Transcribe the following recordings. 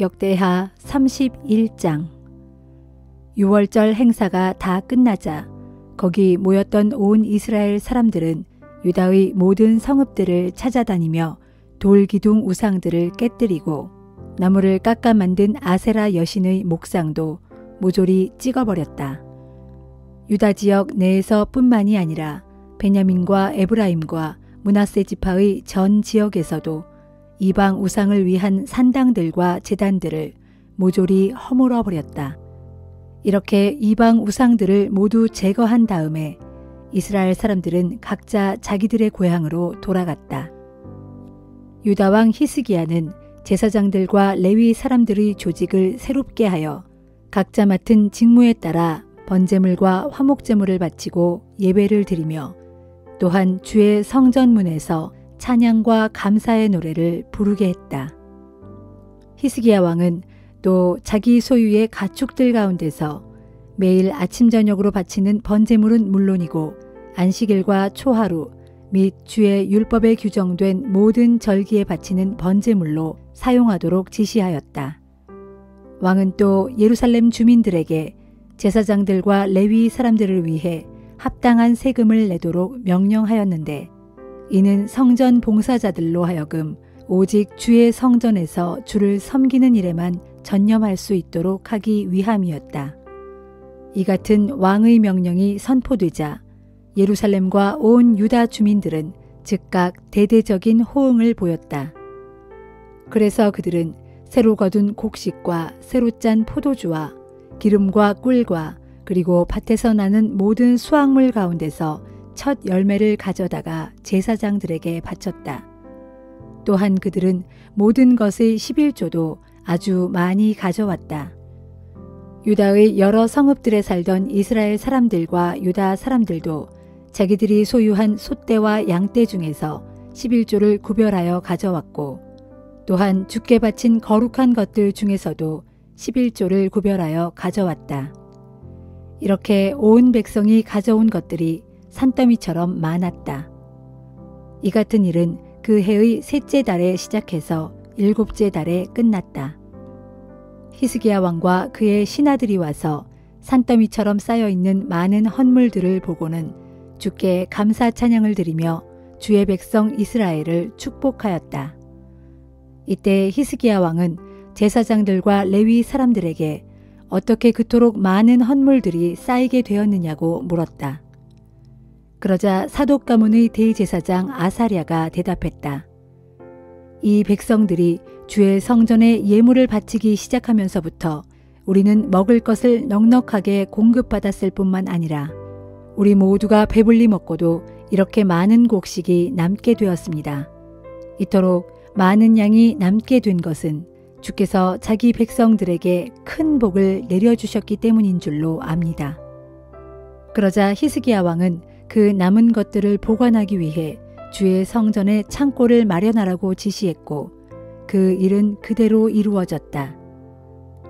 역대하 31장 6월절 행사가 다 끝나자 거기 모였던 온 이스라엘 사람들은 유다의 모든 성읍들을 찾아다니며 돌기둥 우상들을 깨뜨리고 나무를 깎아 만든 아세라 여신의 목상도 모조리 찍어버렸다. 유다 지역 내에서 뿐만이 아니라 베냐민과 에브라임과 문하세 지파의 전 지역에서도 이방 우상을 위한 산당들과 재단들을 모조리 허물어 버렸다. 이렇게 이방 우상들을 모두 제거한 다음에 이스라엘 사람들은 각자 자기들의 고향으로 돌아갔다. 유다 왕 히스기야는 제사장들과 레위 사람들의 조직을 새롭게 하여 각자 맡은 직무에 따라 번제물과 화목제물을 바치고 예배를 드리며 또한 주의 성전문에서 찬양과 감사의 노래를 부르게 했다. 히스기야 왕은 또 자기 소유의 가축들 가운데서 매일 아침 저녁으로 바치는 번제물은 물론이고 안식일과 초하루 및 주의 율법에 규정된 모든 절기에 바치는 번제물로 사용하도록 지시하였다. 왕은 또 예루살렘 주민들에게 제사장들과 레위 사람들을 위해 합당한 세금을 내도록 명령하였는데 이는 성전 봉사자들로 하여금 오직 주의 성전에서 주를 섬기는 일에만 전념할 수 있도록 하기 위함이었다. 이 같은 왕의 명령이 선포되자 예루살렘과 온 유다 주민들은 즉각 대대적인 호응을 보였다. 그래서 그들은 새로 거둔 곡식과 새로 짠 포도주와 기름과 꿀과 그리고 밭에서 나는 모든 수확물 가운데서 첫 열매를 가져다가 제사장들에게 바쳤다. 또한 그들은 모든 것의 11조도 아주 많이 가져왔다. 유다의 여러 성읍들에 살던 이스라엘 사람들과 유다 사람들도 자기들이 소유한 소떼와 양떼 중에서 11조를 구별하여 가져왔고 또한 죽게 바친 거룩한 것들 중에서도 11조를 구별하여 가져왔다. 이렇게 온 백성이 가져온 것들이 산더미처럼 많았다. 이 같은 일은 그 해의 셋째 달에 시작해서 일곱째 달에 끝났다. 히스기야 왕과 그의 신하들이 와서 산더미처럼 쌓여 있는 많은 헌물들을 보고는 주께 감사 찬양을 드리며 주의 백성 이스라엘을 축복하였다. 이때 히스기야 왕은 제사장들과 레위 사람들에게 어떻게 그토록 많은 헌물들이 쌓이게 되었느냐고 물었다. 그러자 사독 가문의 대제사장 아사랴가 대답했다. 이 백성들이 주의 성전에 예물을 바치기 시작하면서부터 우리는 먹을 것을 넉넉하게 공급받았을 뿐만 아니라 우리 모두가 배불리 먹고도 이렇게 많은 곡식이 남게 되었습니다. 이토록 많은 양이 남게 된 것은 주께서 자기 백성들에게 큰 복을 내려주셨기 때문인 줄로 압니다. 그러자 히스기야 왕은 그 남은 것들을 보관하기 위해 주의 성전에 창고를 마련하라고 지시했고 그 일은 그대로 이루어졌다.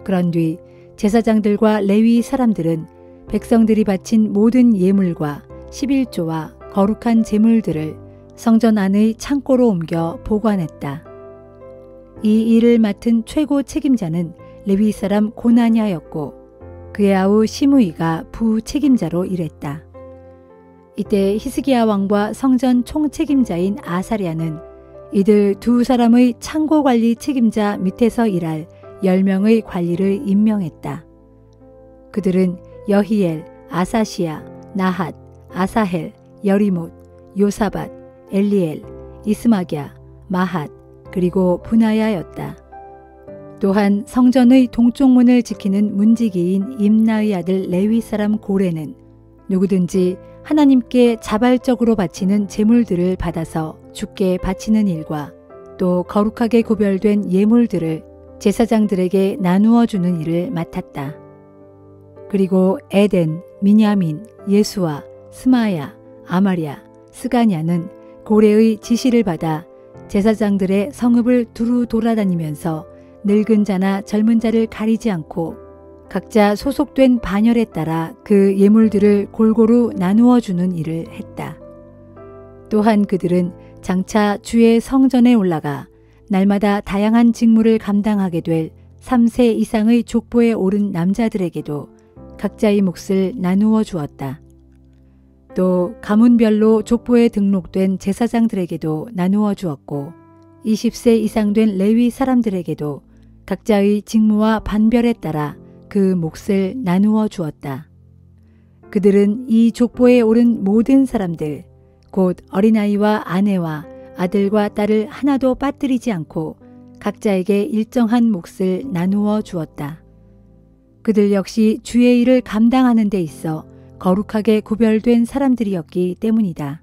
그런 뒤 제사장들과 레위 사람들은 백성들이 바친 모든 예물과 11조와 거룩한 제물들을 성전 안의 창고로 옮겨 보관했다. 이 일을 맡은 최고 책임자는 레위 사람 고나냐였고 그의 아우 시무이가 부책임자로 일했다. 이때 히스기야 왕과 성전 총책임자인 아사리아는 이들 두 사람의 창고 관리 책임자 밑에서 일할 10명의 관리를 임명했다. 그들은 여히엘, 아사시아, 나핫, 아사헬, 여리못, 요사밭, 엘리엘, 이스마기야, 마핫, 그리고 분하야였다. 또한 성전의 동쪽 문을 지키는 문지기인 임나의 아들 레위 사람 고레는 누구든지 하나님께 자발적으로 바치는 제물들을 받아서 죽게 바치는 일과 또 거룩하게 구별된 예물들을 제사장들에게 나누어 주는 일을 맡았다. 그리고 에덴, 미냐민, 예수와 스마야, 아마리아, 스가냐는 고래의 지시를 받아 제사장들의 성읍을 두루 돌아다니면서 늙은 자나 젊은 자를 가리지 않고 각자 소속된 반열에 따라 그 예물들을 골고루 나누어 주는 일을 했다. 또한 그들은 장차 주의 성전에 올라가 날마다 다양한 직무를 감당하게 될 3세 이상의 족보에 오른 남자들에게도 각자의 몫을 나누어 주었다. 또 가문별로 족보에 등록된 제사장들에게도 나누어 주었고 20세 이상 된 레위 사람들에게도 각자의 직무와 반별에 따라 그 몫을 나누어 주었다. 그들은 이 족보에 오른 모든 사람들, 곧 어린아이와 아내와 아들과 딸을 하나도 빠뜨리지 않고 각자에게 일정한 몫을 나누어 주었다. 그들 역시 주의 일을 감당하는 데 있어 거룩하게 구별된 사람들이었기 때문이다.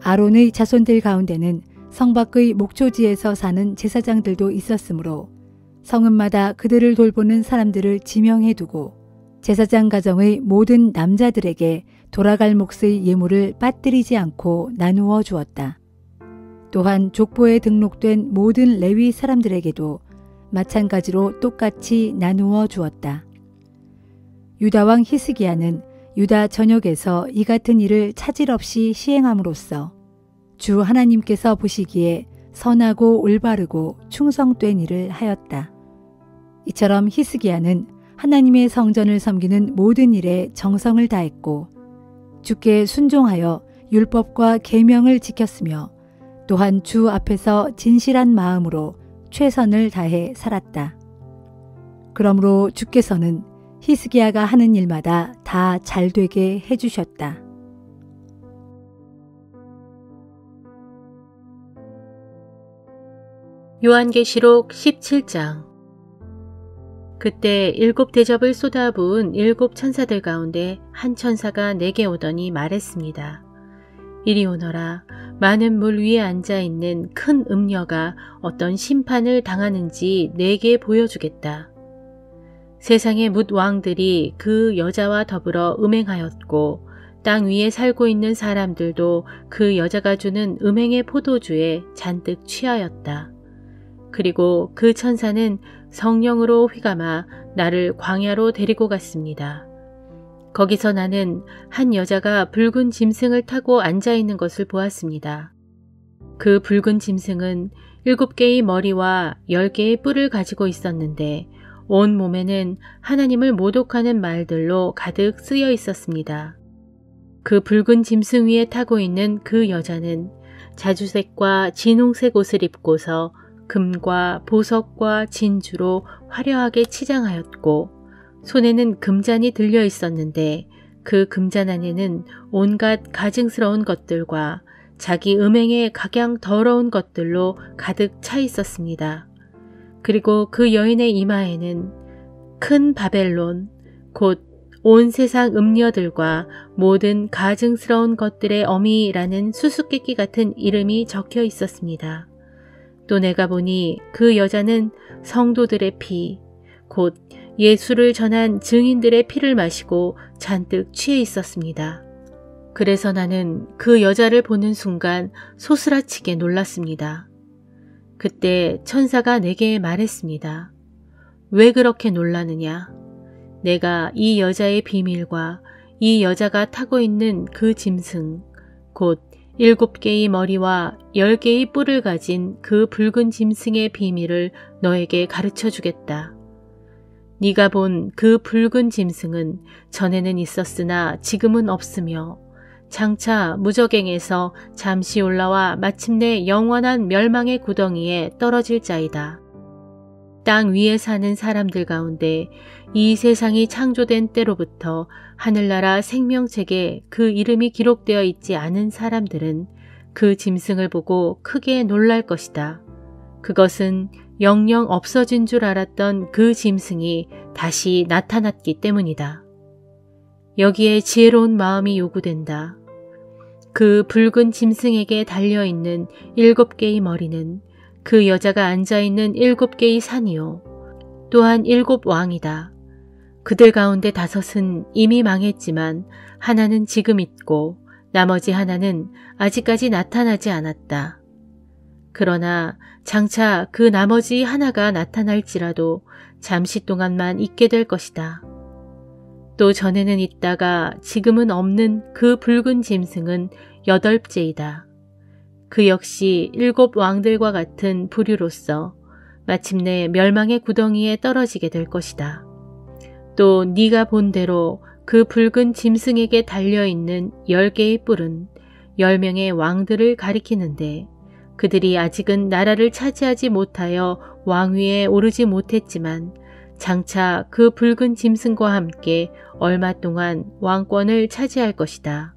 아론의 자손들 가운데는 성 밖의 목초지에서 사는 제사장들도 있었으므로 성읍마다 그들을 돌보는 사람들을 지명해 두고 제사장 가정의 모든 남자들에게 돌아갈 몫의 예물을 빠뜨리지 않고 나누어 주었다. 또한 족보에 등록된 모든 레위 사람들에게도 마찬가지로 똑같이 나누어 주었다. 유다왕 히스기야는 유다 전역에서 이 같은 일을 차질 없이 시행함으로써 주 하나님께서 보시기에 선하고 올바르고 충성된 일을 하였다. 이처럼 히스기야는 하나님의 성전을 섬기는 모든 일에 정성을 다했고 주께 순종하여 율법과 계명을 지켰으며 또한 주 앞에서 진실한 마음으로 최선을 다해 살았다. 그러므로 주께서는 히스기야가 하는 일마다 다 잘되게 해주셨다. 요한계시록 17장 그때 일곱 대접을 쏟아부은 일곱 천사들 가운데 한 천사가 내게 오더니 말했습니다. 이리 오너라 많은 물 위에 앉아 있는 큰 음녀가 어떤 심판을 당하는지 내게 보여주겠다. 세상의 뭇 왕들이 그 여자와 더불어 음행하였고 땅 위에 살고 있는 사람들도 그 여자가 주는 음행의 포도주에 잔뜩 취하였다. 그리고 그 천사는 성령으로 휘감아 나를 광야로 데리고 갔습니다. 거기서 나는 한 여자가 붉은 짐승을 타고 앉아 있는 것을 보았습니다. 그 붉은 짐승은 일곱 개의 머리와 열 개의 뿔을 가지고 있었는데 온 몸에는 하나님을 모독하는 말들로 가득 쓰여 있었습니다. 그 붉은 짐승 위에 타고 있는 그 여자는 자주색과 진홍색 옷을 입고서 금과 보석과 진주로 화려하게 치장하였고 손에는 금잔이 들려 있었는데 그 금잔 안에는 온갖 가증스러운 것들과 자기 음행의 각양 더러운 것들로 가득 차 있었습니다. 그리고 그 여인의 이마에는 큰 바벨론, 곧 온 세상 음녀들과 모든 가증스러운 것들의 어미라는 수수께끼 같은 이름이 적혀 있었습니다. 또 내가 보니 그 여자는 성도들의 피, 곧 예수를 전한 증인들의 피를 마시고 잔뜩 취해 있었습니다. 그래서 나는 그 여자를 보는 순간 소스라치게 놀랐습니다. 그때 천사가 내게 말했습니다. 왜 그렇게 놀라느냐? 내가 이 여자의 비밀과 이 여자가 타고 있는 그 짐승, 곧 일곱 개의 머리와 열 개의 뿔을 가진 그 붉은 짐승의 비밀을 너에게 가르쳐 주겠다. 네가 본 그 붉은 짐승은 전에는 있었으나 지금은 없으며 장차 무적행에서 잠시 올라와 마침내 영원한 멸망의 구덩이에 떨어질 자이다. 땅 위에 사는 사람들 가운데 이 세상이 창조된 때로부터 하늘나라 생명책에 그 이름이 기록되어 있지 않은 사람들은 그 짐승을 보고 크게 놀랄 것이다. 그것은 영영 없어진 줄 알았던 그 짐승이 다시 나타났기 때문이다. 여기에 지혜로운 마음이 요구된다. 그 붉은 짐승에게 달려있는 일곱 개의 머리는 그 여자가 앉아있는 일곱 개의 산이요. 또한 일곱 왕이다. 그들 가운데 다섯은 이미 망했지만 하나는 지금 있고 나머지 하나는 아직까지 나타나지 않았다. 그러나 장차 그 나머지 하나가 나타날지라도 잠시 동안만 있게 될 것이다. 또 전에는 있다가 지금은 없는 그 붉은 짐승은 여덟째이다. 그 역시 일곱 왕들과 같은 부류로서 마침내 멸망의 구덩이에 떨어지게 될 것이다. 또 네가 본 대로 그 붉은 짐승에게 달려있는 열 개의 뿔은 열 명의 왕들을 가리키는데 그들이 아직은 나라를 차지하지 못하여 왕위에 오르지 못했지만 장차 그 붉은 짐승과 함께 얼마 동안 왕권을 차지할 것이다.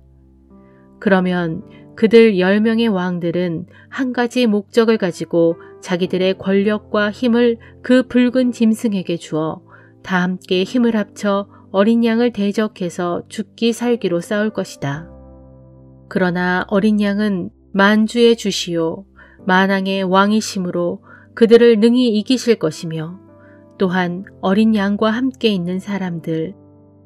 그러면 그들 열명의 왕들은 한 가지 목적을 가지고 자기들의 권력과 힘을 그 붉은 짐승에게 주어 다 함께 힘을 합쳐 어린 양을 대적해서 죽기 살기로 싸울 것이다. 그러나 어린 양은 만주의 주시오 만왕의 왕이심으로 그들을 능히 이기실 것이며 또한 어린 양과 함께 있는 사람들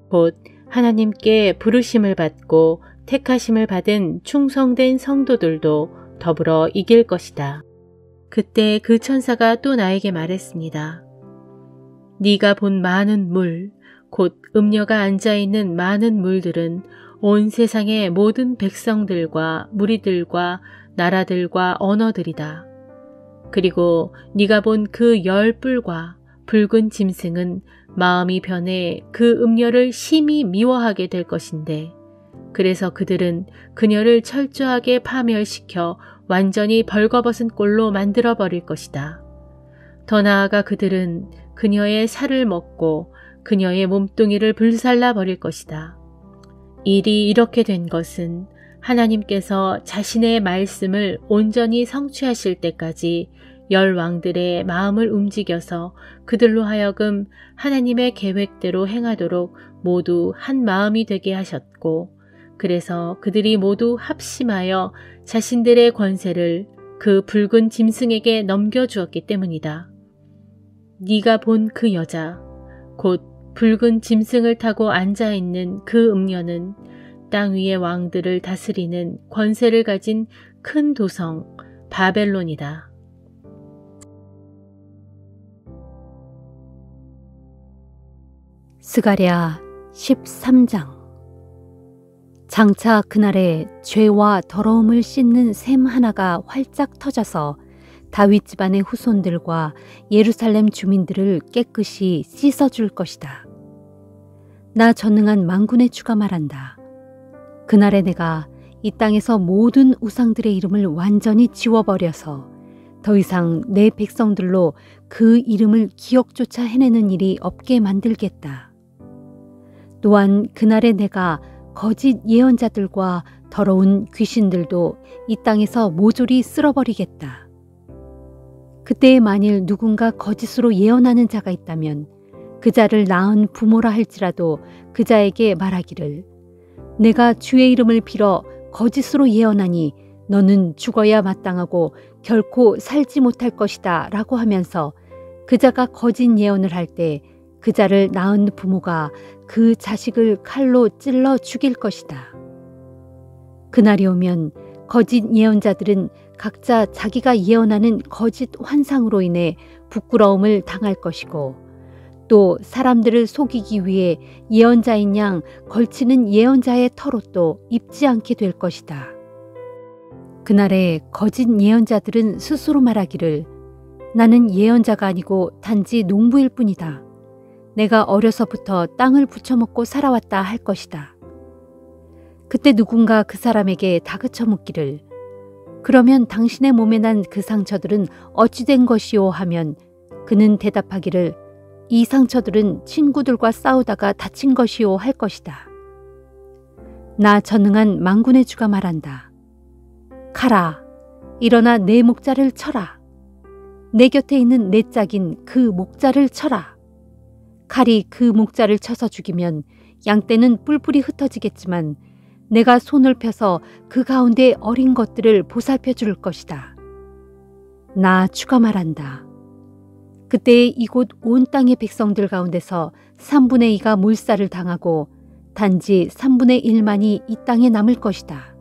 곧 하나님께 부르심을 받고 택하심을 받은 충성된 성도들도 더불어 이길 것이다. 그때 그 천사가 또 나에게 말했습니다. 네가 본 많은 물, 곧 음녀가 앉아있는 많은 물들은 온 세상의 모든 백성들과 무리들과 나라들과 언어들이다. 그리고 네가 본 그 열 뿔과 붉은 짐승은 마음이 변해 그 음녀를 심히 미워하게 될 것인데 그래서 그들은 그녀를 철저하게 파멸시켜 완전히 벌거벗은 꼴로 만들어 버릴 것이다. 더 나아가 그들은 그녀의 살을 먹고 그녀의 몸뚱이를 불살라 버릴 것이다. 일이 이렇게 된 것은 하나님께서 자신의 말씀을 온전히 성취하실 때까지 열 왕들의 마음을 움직여서 그들로 하여금 하나님의 계획대로 행하도록 모두 한 마음이 되게 하셨고 그래서 그들이 모두 합심하여 자신들의 권세를 그 붉은 짐승에게 넘겨주었기 때문이다. 네가 본 그 여자 곧 붉은 짐승을 타고 앉아있는 그 음녀는 땅 위의 왕들을 다스리는 권세를 가진 큰 도성 바벨론이다. 스가랴 13장 장차 그날에 죄와 더러움을 씻는 샘 하나가 활짝 터져서 다윗 집안의 후손들과 예루살렘 주민들을 깨끗이 씻어줄 것이다. 나 전능한 망군의 주가 말한다. 그날에 내가 이 땅에서 모든 우상들의 이름을 완전히 지워버려서 더 이상 내 백성들로 그 이름을 기억조차 해내는 일이 없게 만들겠다. 또한 그날에 내가 거짓 예언자들과 더러운 귀신들도 이 땅에서 모조리 쓸어버리겠다. 그때 만일 누군가 거짓으로 예언하는 자가 있다면 그 자를 낳은 부모라 할지라도 그 자에게 말하기를 내가 주의 이름을 빌어 거짓으로 예언하니 너는 죽어야 마땅하고 결코 살지 못할 것이다 라고 하면서 그 자가 거짓 예언을 할 때 그 자를 낳은 부모가 그 자식을 칼로 찔러 죽일 것이다. 그날이 오면 거짓 예언자들은 각자 자기가 예언하는 거짓 환상으로 인해 부끄러움을 당할 것이고 또 사람들을 속이기 위해 예언자인 양 걸치는 예언자의 털옷도 입지 않게 될 것이다. 그날에 거짓 예언자들은 스스로 말하기를 나는 예언자가 아니고 단지 농부일 뿐이다. 내가 어려서부터 땅을 부쳐먹고 살아왔다 할 것이다. 그때 누군가 그 사람에게 다그쳐 묻기를 그러면 당신의 몸에 난 그 상처들은 어찌된 것이오 하면 그는 대답하기를 이 상처들은 친구들과 싸우다가 다친 것이오 할 것이다. 나 전능한 망군의 주가 말한다. 가라. 일어나 내 목자를 쳐라. 내 곁에 있는 내 짝인 그 목자를 쳐라. 칼이 그 목자를 쳐서 죽이면 양떼는 뿔뿔이 흩어지겠지만 내가 손을 펴서 그 가운데 어린 것들을 보살펴 줄 것이다. 나 추가 말한다. 그때 이곳 온 땅의 백성들 가운데서 3분의 2가 몰살을 당하고 단지 3분의 1만이 이 땅에 남을 것이다.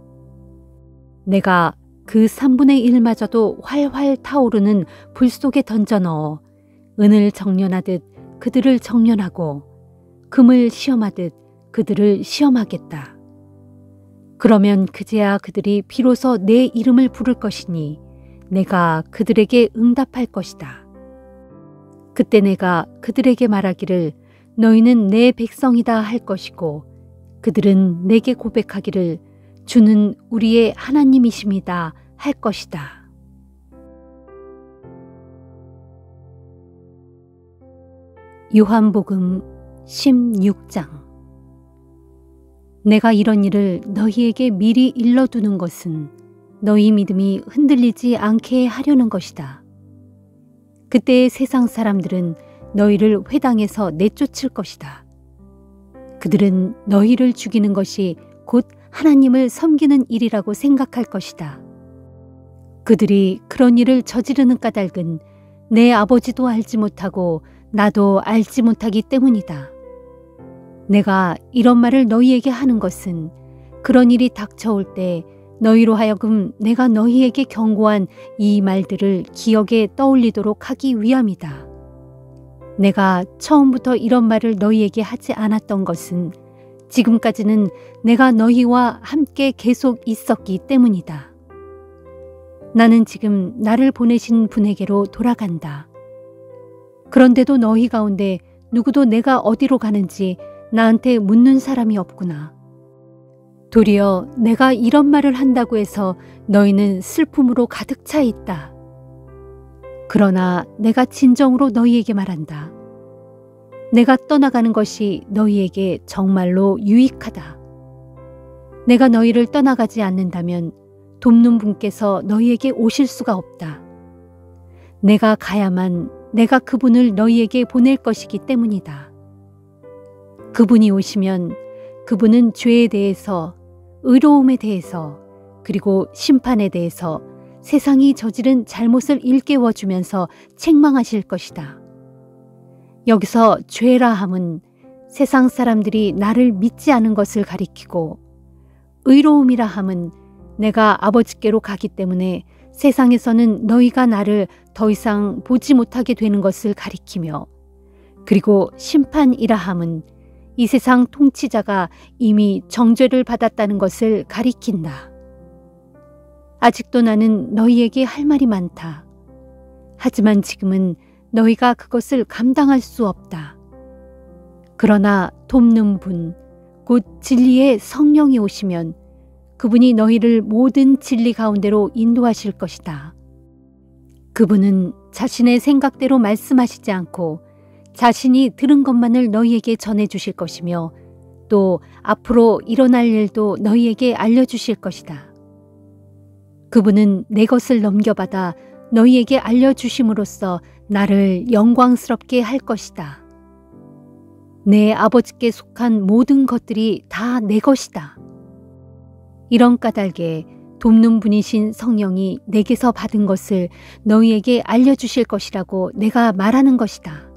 내가 그 3분의 1마저도 활활 타오르는 불 속에 던져 넣어 은을 정련하듯 그들을 정련하고 금을 시험하듯 그들을 시험하겠다. 그러면 그제야 그들이 비로소 내 이름을 부를 것이니 내가 그들에게 응답할 것이다. 그때 내가 그들에게 말하기를 너희는 내 백성이다 할 것이고 그들은 내게 고백하기를 주는 우리의 하나님이십니다 할 것이다. 요한복음 16장 내가 이런 일을 너희에게 미리 일러두는 것은 너희 믿음이 흔들리지 않게 하려는 것이다. 그때의 세상 사람들은 너희를 회당에서 내쫓을 것이다. 그들은 너희를 죽이는 것이 곧 하나님을 섬기는 일이라고 생각할 것이다. 그들이 그런 일을 저지르는 까닭은 내 아버지도 알지 못하고 나도 알지 못하기 때문이다. 내가 이런 말을 너희에게 하는 것은 그런 일이 닥쳐올 때 너희로 하여금 내가 너희에게 경고한 이 말들을 기억에 떠올리도록 하기 위함이다. 내가 처음부터 이런 말을 너희에게 하지 않았던 것은 지금까지는 내가 너희와 함께 계속 있었기 때문이다. 나는 지금 나를 보내신 분에게로 돌아간다. 그런데도 너희 가운데 누구도 내가 어디로 가는지 나한테 묻는 사람이 없구나. 도리어 내가 이런 말을 한다고 해서 너희는 슬픔으로 가득 차 있다. 그러나 내가 진정으로 너희에게 말한다. 내가 떠나가는 것이 너희에게 정말로 유익하다. 내가 너희를 떠나가지 않는다면 돕는 분께서 너희에게 오실 수가 없다. 내가 가야만 내가 그분을 너희에게 보낼 것이기 때문이다. 그분이 오시면 그분은 죄에 대해서 의로움에 대해서 그리고 심판에 대해서 세상이 저지른 잘못을 일깨워 주면서 책망하실 것이다. 여기서 죄라 함은 세상 사람들이 나를 믿지 않은 것을 가리키고 의로움이라 함은 내가 아버지께로 가기 때문에 세상에서는 너희가 나를 더 이상 보지 못하게 되는 것을 가리키며 그리고 심판이라 함은 이 세상 통치자가 이미 정죄를 받았다는 것을 가리킨다. 아직도 나는 너희에게 할 말이 많다. 하지만 지금은 너희가 그것을 감당할 수 없다. 그러나 돕는 분, 곧 진리의 성령이 오시면 그분이 너희를 모든 진리 가운데로 인도하실 것이다. 그분은 자신의 생각대로 말씀하시지 않고 자신이 들은 것만을 너희에게 전해 주실 것이며 또 앞으로 일어날 일도 너희에게 알려주실 것이다. 그분은 내 것을 넘겨받아 너희에게 알려주심으로써 나를 영광스럽게 할 것이다. 내 아버지께 속한 모든 것들이 다 내 것이다. 이런 까닭에 돕는 분이신 성령이 내게서 받은 것을 너희에게 알려주실 것이라고 내가 말하는 것이다.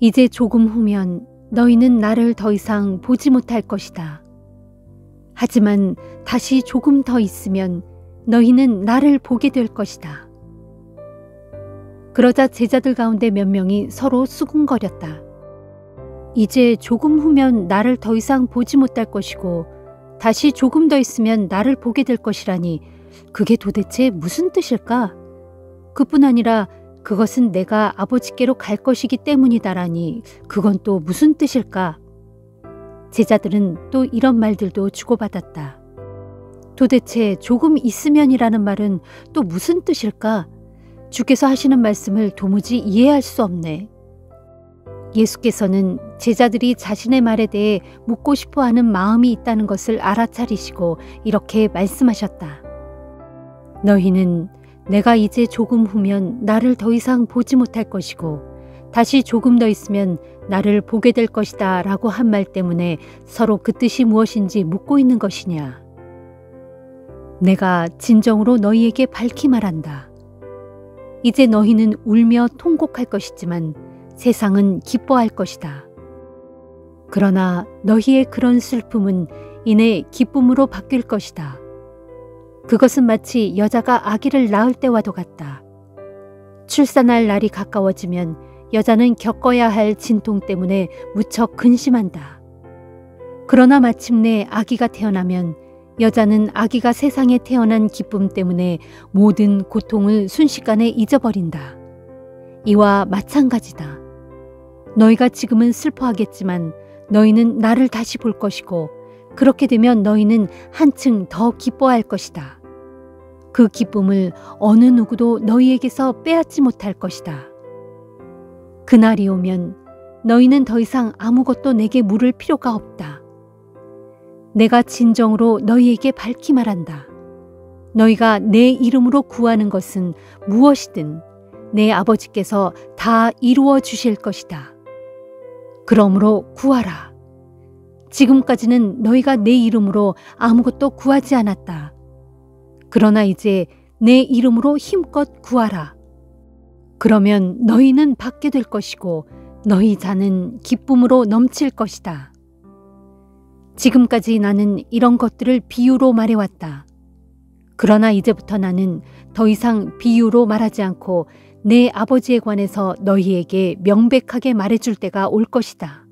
이제 조금 후면 너희는 나를 더 이상 보지 못할 것이다. 하지만 다시 조금 더 있으면 너희는 나를 보게 될 것이다. 그러자 제자들 가운데 몇 명이 서로 수군거렸다. 이제 조금 후면 나를 더 이상 보지 못할 것이고 다시 조금 더 있으면 나를 보게 될 것이라니 그게 도대체 무슨 뜻일까? 그뿐 아니라 그것은 내가 아버지께로 갈 것이기 때문이다라니 그건 또 무슨 뜻일까? 제자들은 또 이런 말들도 주고받았다. 도대체 조금 있으면이라는 말은 또 무슨 뜻일까? 주께서 하시는 말씀을 도무지 이해할 수 없네. 예수께서는 제자들이 자신의 말에 대해 묻고 싶어 하는 마음이 있다는 것을 알아차리시고 이렇게 말씀하셨다. 너희는 내가 이제 조금 후면 나를 더 이상 보지 못할 것이고 다시 조금 더 있으면 나를 보게 될 것이다 라고 한 말 때문에 서로 그 뜻이 무엇인지 묻고 있는 것이냐. 내가 진정으로 너희에게 밝히 말한다. 이제 너희는 울며 통곡할 것이지만 세상은 기뻐할 것이다. 그러나 너희의 그런 슬픔은 이내 기쁨으로 바뀔 것이다. 그것은 마치 여자가 아기를 낳을 때와도 같다. 출산할 날이 가까워지면 여자는 겪어야 할 진통 때문에 무척 근심한다. 그러나 마침내 아기가 태어나면 여자는 아기가 세상에 태어난 기쁨 때문에 모든 고통을 순식간에 잊어버린다. 이와 마찬가지다. 너희가 지금은 슬퍼하겠지만 너희는 나를 다시 볼 것이고 그렇게 되면 너희는 한층 더 기뻐할 것이다. 그 기쁨을 어느 누구도 너희에게서 빼앗지 못할 것이다. 그날이 오면 너희는 더 이상 아무것도 내게 물을 필요가 없다. 내가 진정으로 너희에게 밝히 말한다. 너희가 내 이름으로 구하는 것은 무엇이든 내 아버지께서 다 이루어 주실 것이다. 그러므로 구하라. 지금까지는 너희가 내 이름으로 아무것도 구하지 않았다. 그러나 이제 내 이름으로 힘껏 구하라. 그러면 너희는 받게 될 것이고 너희 자는 기쁨으로 넘칠 것이다. 지금까지 나는 이런 것들을 비유로 말해왔다. 그러나 이제부터 나는 더 이상 비유로 말하지 않고 내 아버지에 관해서 너희에게 명백하게 말해줄 때가 올 것이다.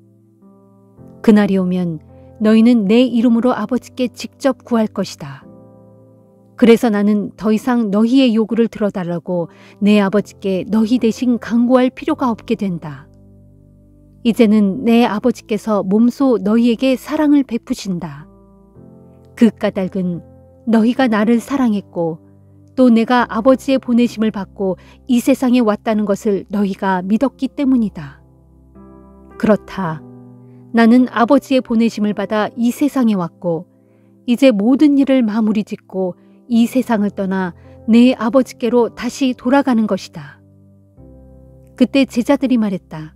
그날이 오면 너희는 내 이름으로 아버지께 직접 구할 것이다. 그래서 나는 더 이상 너희의 요구를 들어달라고 내 아버지께 너희 대신 강구할 필요가 없게 된다. 이제는 내 아버지께서 몸소 너희에게 사랑을 베푸신다. 그 까닭은 너희가 나를 사랑했고 또 내가 아버지의 보내심을 받고 이 세상에 왔다는 것을 너희가 믿었기 때문이다. 그렇다. 나는 아버지의 보내심을 받아 이 세상에 왔고 이제 모든 일을 마무리 짓고 이 세상을 떠나 내 아버지께로 다시 돌아가는 것이다. 그때 제자들이 말했다.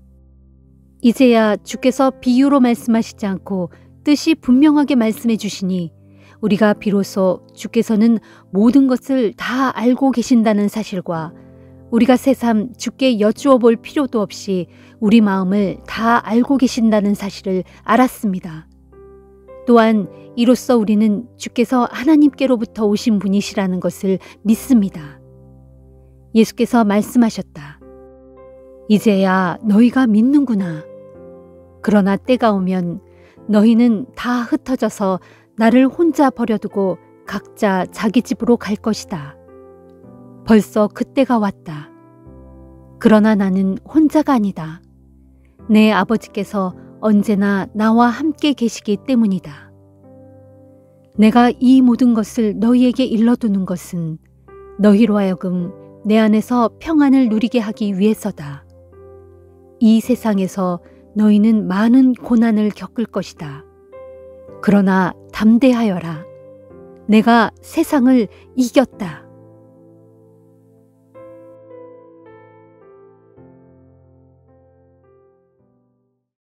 이제야 주께서 비유로 말씀하시지 않고 뜻이 분명하게 말씀해 주시니 우리가 비로소 주께서는 모든 것을 다 알고 계신다는 사실과 우리가 새삼 주께 여쭈어 볼 필요도 없이 우리 마음을 다 알고 계신다는 사실을 알았습니다. 또한 이로써 우리는 주께서 하나님께로부터 오신 분이시라는 것을 믿습니다. 예수께서 말씀하셨다. 이제야 너희가 믿는구나. 그러나 때가 오면 너희는 다 흩어져서 나를 혼자 버려두고 각자 자기 집으로 갈 것이다. 벌써 그때가 왔다. 그러나 나는 혼자가 아니다. 내 아버지께서 언제나 나와 함께 계시기 때문이다. 내가 이 모든 것을 너희에게 일러두는 것은 너희로 하여금 내 안에서 평안을 누리게 하기 위해서다. 이 세상에서 너희는 많은 고난을 겪을 것이다. 그러나 담대하여라. 내가 세상을 이겼다.